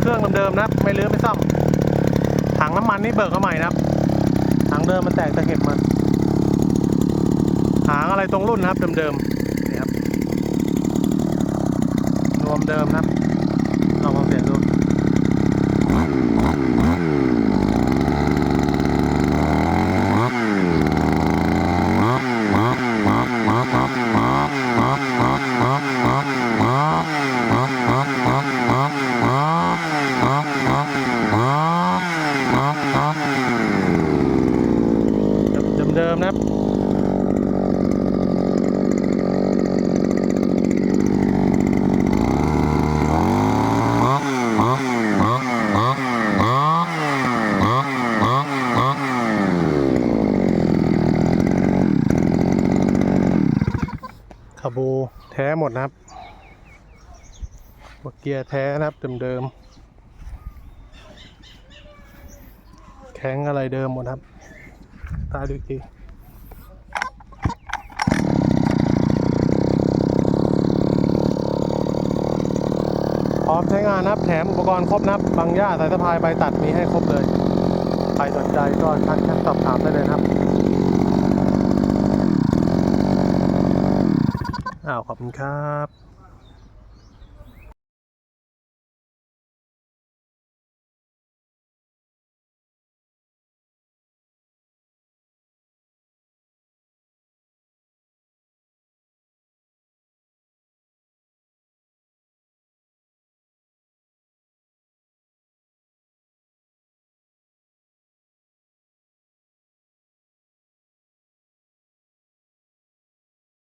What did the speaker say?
เครื่องเดิมๆนะครับ ไม่ลื้อไม่ซ่อม ถังน้ำมันนี่เบิกมาใหม่นะครับ ถังเดิมมันแตกตะเข็บมันหางอะไรตรงรุ่นนะครับเดิมๆนี่ครับรวมเดิมนะครับลองฟังเสียงดู เดิมนะครับคาบูแท้หมดนะครับหัวเกียร์แท้นะครับเดิมๆแข็งอะไรเดิมหมดครับ ตาดูอีกทีพร้อมใช้งานนะครับแถมอุปกรณ์ครบนะครับบางหญ้าสายสะพายใบตัดมีให้ครบเลย ใครสนใจก็ทักแชทสอบถามได้เลยนะครับอ้าวขอบคุณครับ